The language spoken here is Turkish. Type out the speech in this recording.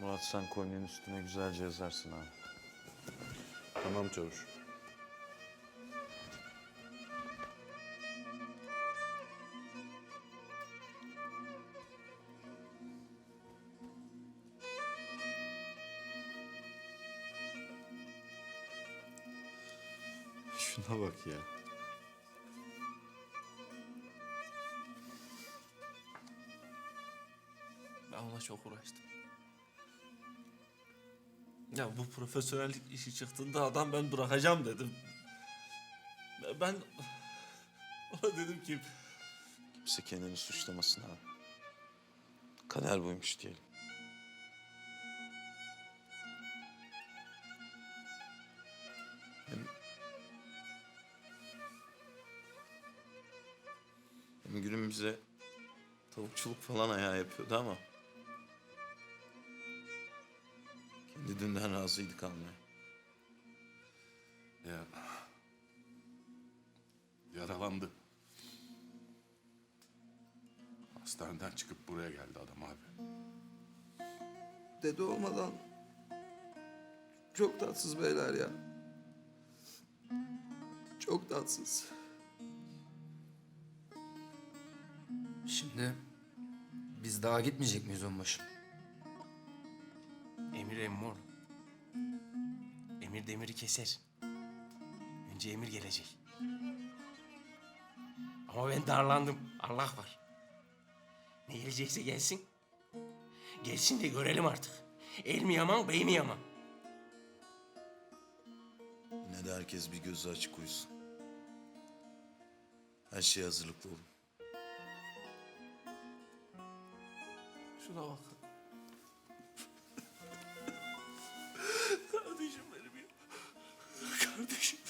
Murat sen kolyenin üstüne güzelce yazarsın abi. Tamam çavuş. Şuna bak ya. Ben ona çok uğraştım. Ya bu profesyonellik işi çıktığında adam ben bırakacağım dedim. Ben ona dedim ki Kimse kendini suçlamasın abi. Kader buymuş diyelim. Hem, hem Gülüm bize tavukçuluk falan ayağı yapıyordu ama... dünden razıydı kalmaya. Ya. Yaralandı. Hastaneden çıkıp buraya geldi adam abi. Dede olmadan çok tatsız beyler ya. Çok tatsız. Şimdi biz daha gitmeyecek miyiz onbaşı? Emir emmol. Emir demiri keser. Önce emir gelecek. Ama ben darlandım. Allah var. Ne gelecekse gelsin. Gelsin de görelim artık. El mi yaman, bey mi yaman? Ne de herkes bir gözü açık uyusun. Her şeye hazırlıklı olun. şuna bak. Bishop.